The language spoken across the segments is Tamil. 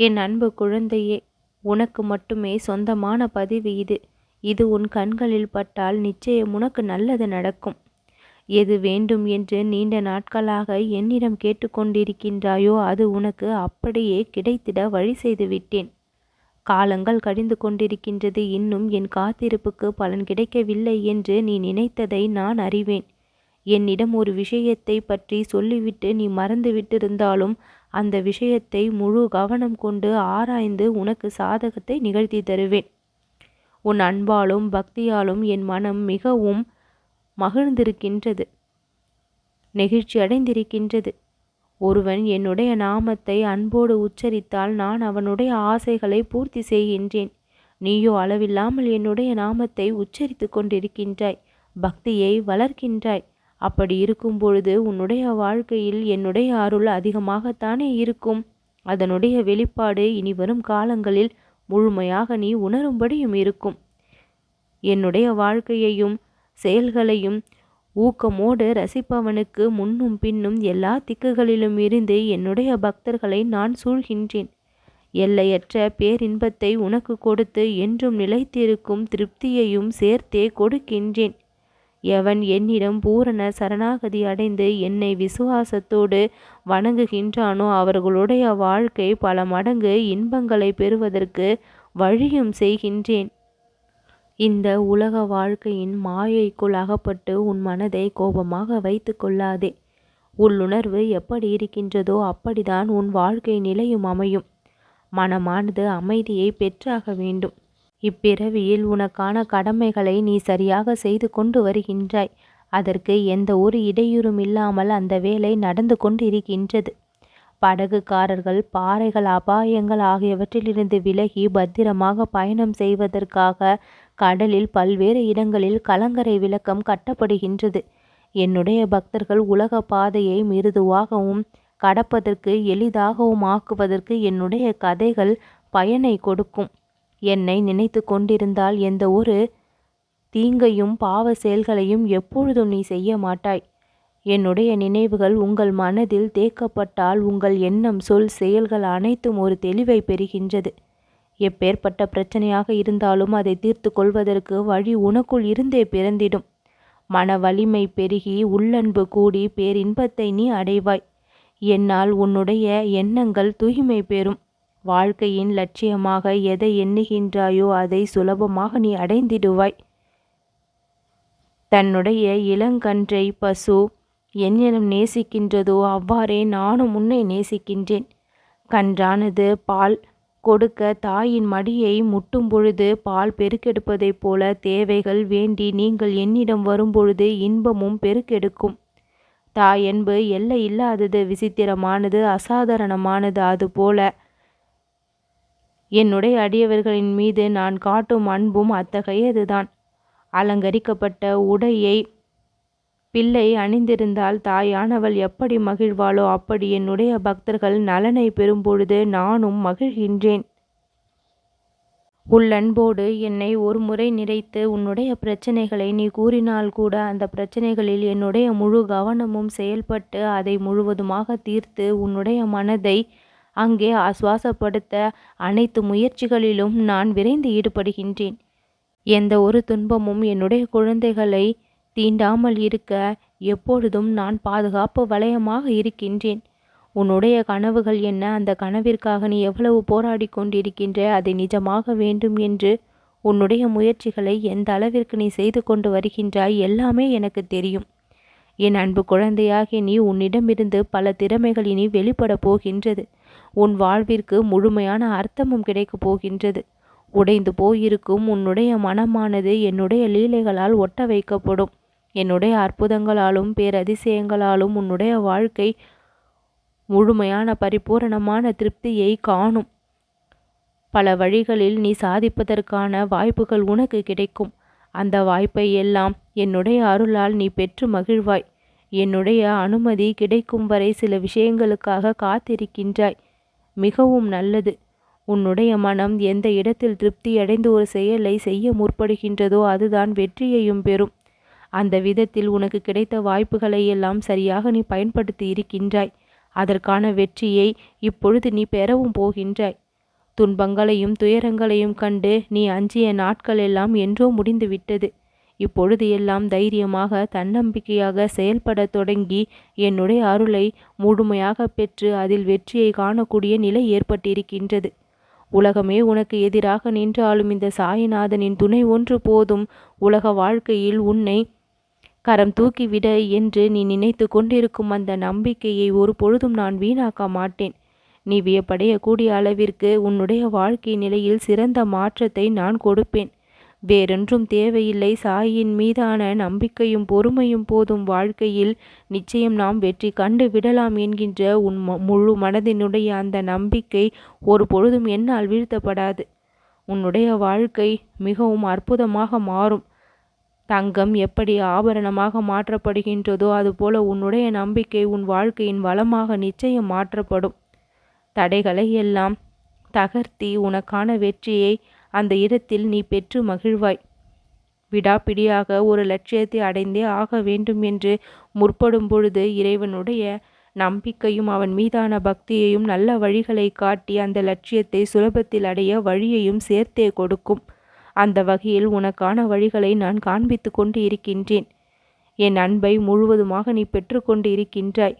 என் அன்பு குழந்தையே உனக்கு மட்டுமே சொந்தமான பதிவு இது. இது உன் கண்களில் பட்டால் நிச்சயம் உனக்கு நல்லது நடக்கும். எது வேண்டும் என்று நீண்ட நாட்களாக என்னிடம் கேட்டுக்கொண்டிருக்கின்றாயோ அது உனக்கு அப்படியே கிடைத்திட வழி செய்து விட்டேன். காலங்கள் கடிந்து கொண்டிருக்கின்றது. இன்னும் என் காத்திருப்புக்கு பலன் கிடைக்கவில்லை என்று நீ நினைத்ததை நான் அறிவேன். என்னிடம் ஒரு விஷயத்தை பற்றி சொல்லிவிட்டு நீ மறந்து விட்டிருந்தாலும் அந்த விஷயத்தை முழு கவனம் கொண்டு ஆராய்ந்து உனக்கு சாதகத்தை நிகழ்த்தி தருவேன். உன் அன்பாலும் பக்தியாலும் என் மனம் மிகவும் மகிழ்ந்திருக்கின்றது. நெகிழ்ச்சி அடைந்திருக்கின்றது. ஒருவன் என்னுடைய நாமத்தை அன்போடு உச்சரித்தால் நான் அவனுடைய ஆசைகளை பூர்த்தி செய்கின்றேன். நீயோ அளவில்லாமல் என்னுடைய நாமத்தை உச்சரித்து கொண்டிருக்கின்றாய். பக்தியை வளர்க்கின்றாய். அப்படி இருக்கும் பொழுது உன்னுடைய வாழ்க்கையில் என்னுடைய அருள் அதிகமாகத்தானே இருக்கும். அதனுடைய வெளிப்பாடு இனி வரும் காலங்களில் முழுமையாக நீ உணரும்படியும் இருக்கும். என்னுடைய வாழ்க்கையையும் செயல்களையும் ஊக்கமோடு ரசிப்பவனுக்கு முன்னும் பின்னும் எல்லா திக்குகளிலும் இருந்து என்னுடைய பக்தர்களை நான் சூழ்கின்றேன். எல்லையற்ற பேரின்பத்தை உனக்கு கொடுத்து என்றும் நிலைத்திருக்கும் திருப்தியையும் சேர்த்தே கொடுக்கின்றேன். எவன் என்னிடம் பூரண சரணாகதி அடைந்து என்னை விசுவாசத்தோடு வணங்குகின்றானோ அவர்களுடைய வாழ்க்கை பல மடங்கு இன்பங்களை பெறுவதற்கு வழியும் செய்கின்றேன். இந்த உலக வாழ்க்கையின் மாயைக்குள் அகப்பட்டு உன் மனதை கோபமாக வைத்து கொள்ளாதே. உள்ளுணர்வு எப்படி இருக்கின்றதோ அப்படிதான் உன் வாழ்க்கை நிலையும் அமையும். மனமானது அமைதியை பெற்றாக வேண்டும். இப்பிறவியில் உனக்கான கடமைகளை நீ சரியாக செய்து கொண்டு வருகின்றாய். அதற்கு எந்த ஒரு இடையூறும் இல்லாமல் அந்த வேலை நடந்து கொண்டு இருக்கின்றது படகுக்காரர்கள் பாறைகள் அபாயங்கள் ஆகியவற்றிலிருந்து விலகி பத்திரமாக பயணம் செய்வதற்காக கடலில் பல்வேறு இடங்களில் கலங்கரை விளக்கம் கட்டப்படுகின்றது. என்னுடைய பக்தர்கள் உலக பாதையை மிருதுவாகவும் கடப்பதற்கு எளிதாகவும் ஆக்குவதற்கு என்னுடைய கதைகள் பயனை கொடுக்கும். என்னை நினைத்து கொண்டிருந்தால் எந்த ஒரு தீங்கையும் பாவ செயல்களையும் எப்பொழுதும் நீ செய்ய மாட்டாய். என்னுடைய நினைவுகள் உங்கள் மனதில் தேக்கப்பட்டால் உங்கள் எண்ணம் சொல் செயல்கள் அனைத்தும் ஒரு தெளிவை பெறுகின்றது. எப்பேற்பட்ட பிரச்சனையாக இருந்தாலும் அதை தீர்த்து கொள்வதற்கு வழி உனக்குள் இருந்தே பிறந்திடும். மன வலிமை பெருகி உள்ளன்பு கூடி பேரின்பத்தை நீ அடைவாய். என்னால் உன்னுடைய எண்ணங்கள் தூய்மை பெறும். வாழ்க்கையின் லட்சியமாக எதை எண்ணுகின்றாயோ அதை சுலபமாக நீ அடைந்திடுவாய். தன்னுடைய இளங்கன்றை பசு என்னிடம் நேசிக்கின்றதோ அவ்வாறே நானும் உன்னை நேசிக்கின்றேன். கன்றானது பால் கொடுக்க தாயின் மடியை முட்டும் பொழுது பால் பெருக்கெடுப்பதைப் போல தேவைகள் வேண்டி நீங்கள் என்னிடம் வரும்பொழுது இன்பமும் பெருக்கெடுக்கும். தாயன்பு என்பு எல்லை இல்லாதது விசித்திரமானது அசாதாரணமானது அதுபோல என்னுடைய அடியவர்களின் மீது நான் காட்டும் அன்பும் அத்தகையதுதான். அலங்கரிக்கப்பட்ட உடையை பிள்ளை அணிந்திருந்தால் தாயானவள் எப்படி மகிழ்வாளோ அப்படி என்னுடைய பக்தர்கள் நலனை பெறும்பொழுது நானும் மகிழ்கின்றேன். உள்ளன்போடு என்னை ஒரு முறை நிறைத்து உன்னுடைய பிரச்சனைகளை நீ கூறினால் கூட அந்த பிரச்சனைகளில் என்னுடைய முழு கவனமும் செயல்பட்டு அதை முழுவதுமாக தீர்த்து உன்னுடைய மனதை அங்கே ஆசுவாசப்படுத்த அனைத்து முயற்சிகளிலும் நான் விரைந்து ஈடுபடுகின்றேன். எந்த ஒரு துன்பமும் என்னுடைய குழந்தைகளை தீண்டாமல் இருக்க எப்பொழுதும் நான் பாதுகாப்பு வளையமாக இருக்கின்றேன். உன்னுடைய கனவுகள் என்ன? அந்த கனவிற்காக நீ எவ்வளவு போராடி கொண்டிருக்கின்ற? அதை நிஜமாக வேண்டும் என்று உன்னுடைய முயற்சிகளை எந்த அளவிற்கு நீ செய்து கொண்டு வருகின்றாய் எல்லாமே எனக்கு தெரியும். என் அன்பு குழந்தையாகி நீ உன்னிடமிருந்து பல திறமைகள் இனி வெளிப்பட போகின்றது. உன் வாழ்விற்கு முழுமையான அர்த்தமும் கிடைக்கப் போகின்றது. உடைந்து போயிருக்கும் உன்னுடைய மனமானது என்னுடைய லீலைகளால் ஒட்ட வைக்கப்படும் என்னுடைய அற்புதங்களாலும் பேரதிசயங்களாலும் உன்னுடைய வாழ்க்கை முழுமையான பரிபூரணமான திருப்தியை காணும். பல வழிகளில் நீ சாதிப்பதற்கான வாய்ப்புகள் உனக்கு கிடைக்கும். அந்த வாய்ப்பை எல்லாம் என்னுடைய அருளால் நீ பெற்று மகிழ்வாய். என்னுடைய அனுமதி கிடைக்கும் வரை சில விஷயங்களுக்காக காத்திருக்கின்றாய். மிகவும் நல்லது. உன்னுடைய மனம் எந்த இடத்தில் திருப்தியடைந்து ஒரு செயலை செய்ய முற்படுகின்றதோ அதுதான் வெற்றியையும் பெறும். அந்த விதத்தில் உனக்கு கிடைத்த வாய்ப்புகளை எல்லாம் சரியாக நீ பயன்படுத்தி இருக்கின்றாய். அதற்கான வெற்றியை இப்பொழுது நீ பெறவும் போகின்றாய். துன்பங்களையும் துயரங்களையும் கண்டு நீ அஞ்சிய நாட்கள் எல்லாம் என்றோ முடிந்துவிட்டது. இப்பொழுது எல்லாம் தைரியமாக தன்னம்பிக்கையாக செயல்படத் தொடங்கி என்னுடைய அருளை முழுமையாக பெற்று அதில் வெற்றியை காணக்கூடிய நிலை ஏற்பட்டிருக்கின்றது. உலகமே உனக்கு எதிராக நின்றாலும் இந்த சாயிநாதனின் துணை ஒன்று போதும். உலக வாழ்க்கையில் உன்னை கரம் தூக்கிவிட என்று நீ நினைத்து கொண்டிருக்கும் அந்த நம்பிக்கையை ஒரு பொழுதும் நான் வீணாக்க மாட்டேன். நீ வியப்படையக்கூடிய அளவிற்கு உன்னுடைய வாழ்க்கை நிலையில் சிறந்த மாற்றத்தை நான் கொடுப்பேன். வேறொன்றும் தேவையில்லை. சாயின் மீதான நம்பிக்கையும் பொறுமையும் போதும் வாழ்க்கையில். நிச்சயம் நாம் வெற்றி கண்டு விடலாம் என்கின்ற உன் முழு மனதினுடைய அந்த நம்பிக்கை ஒரு பொழுதும் என்னால் வீழ்த்தப்படாது. உன்னுடைய வாழ்க்கை மிகவும் அற்புதமாக மாறும். தங்கம் எப்படி ஆபரணமாக மாற்றப்படுகின்றதோ அதுபோல உன்னுடைய நம்பிக்கை உன் வாழ்க்கையின் வளமாக நிச்சயம் மாற்றப்படும். தடைகளை எல்லாம் தகர்த்தி உனக்கான வெற்றியை அந்த இடத்தில் நீ பெற்று மகிழ்வாய். விடாப்பிடியாக ஒரு லட்சியத்தை அடைந்தே ஆக வேண்டும் என்று முற்படும் பொழுது இறைவனுடைய நம்பிக்கையும் அவன் மீதான பக்தியையும் நல்ல வழிகளை காட்டி அந்த லட்சியத்தை சுலபத்தில் அடைய வழியையும் சேர்த்தே கொடுக்கும். அந்த வகையில் உனக்கான வழிகளை நான் காண்பித்து கொண்டு இருக்கின்றேன். என் அன்பை முழுவதுமாக நீ பெற்றுக்கொண்டு இருக்கின்றாய்.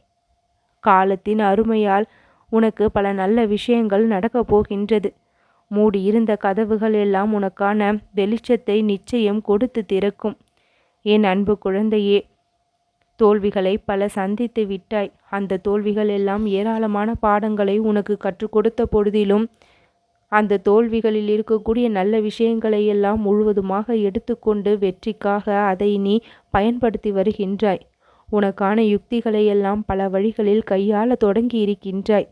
காலத்தின் அருமையால் உனக்கு பல நல்ல விஷயங்கள் நடக்கப் போகின்றது. மூடியிருந்த கதவுகள் எல்லாம் உனக்கான வெளிச்சத்தை நிச்சயம் கொடுத்து திறக்கும். என் அன்பு குழந்தையே தோல்விகளை பல சந்தித்து விட்டாய். அந்த தோல்விகள் எல்லாம் ஏராளமான பாடங்களை உனக்கு கற்றுக் கொடுத்த பொழுதிலும் அந்த தோல்விகளில் இருக்கக்கூடிய நல்ல விஷயங்களை எல்லாம் முழுவதுமாக எடுத்துக்கொண்டு வெற்றிக்காக அதை நீ பயன்படுத்தி வருகின்றாய். உனக்கான யுக்திகளை எல்லாம் பல வழிகளில் கையாள தொடங்கி இருக்கின்றாய்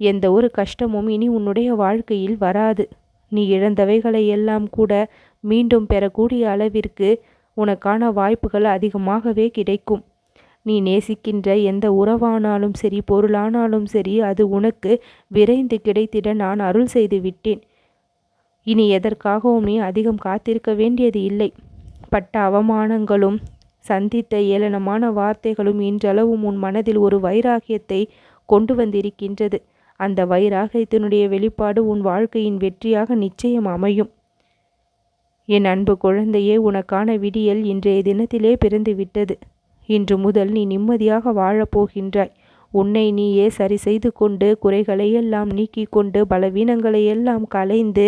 எந்த ஒரு கஷ்டமும் இனி உன்னுடைய வாழ்க்கையில் வராது. நீ இழந்தவைகளை எல்லாம் கூட மீண்டும் பெறக்கூடிய அளவிற்கு உனக்கான வாய்ப்புகள் அதிகமாகவே கிடைக்கும். நீ நேசிக்கின்ற எந்த உறவானாலும் சரி பொருளானாலும் சரி அது உனக்கு விரைந்து கிடைத்திட நான் அருள் செய்து விட்டேன். இனி எதற்காகவும் நீ அதிகம் காத்திருக்க வேண்டியது இல்லை. பட்ட அவமானங்களும் சந்தித்த ஏளனமான வார்த்தைகளும் இன்றளவும் உன் மனதில் ஒரு வைராகியத்தை கொண்டு வந்திருக்கின்றது. அந்த வைராகத்தினுடைய வெளிப்பாடு உன் வாழ்க்கையின் வெற்றியாக நிச்சயம் அமையும். என் அன்பு குழந்தையே உனக்கான விடியல் இன்றைய தினத்திலே பிறந்து விட்டது இன்று முதல் நீ நிம்மதியாக வாழப்போகின்றாய் உன்னை நீயே சரி செய்து கொண்டு குறைகளை எல்லாம் நீக்கி கொண்டு பலவீனங்களையெல்லாம் கலைந்து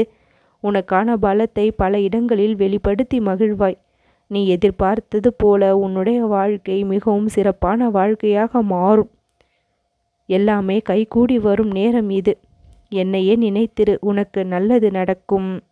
உனக்கான பலத்தை பல இடங்களில் வெளிப்படுத்தி மகிழ்வாய். நீ எதிர்பார்த்தது போல உன்னுடைய வாழ்க்கை மிகவும் சிறப்பான வாழ்க்கையாக மாறும். எல்லாமே கைகூடி வரும் நேரம் இது. என்னையே நினைத்திரு உனக்கு நல்லது நடக்கும்.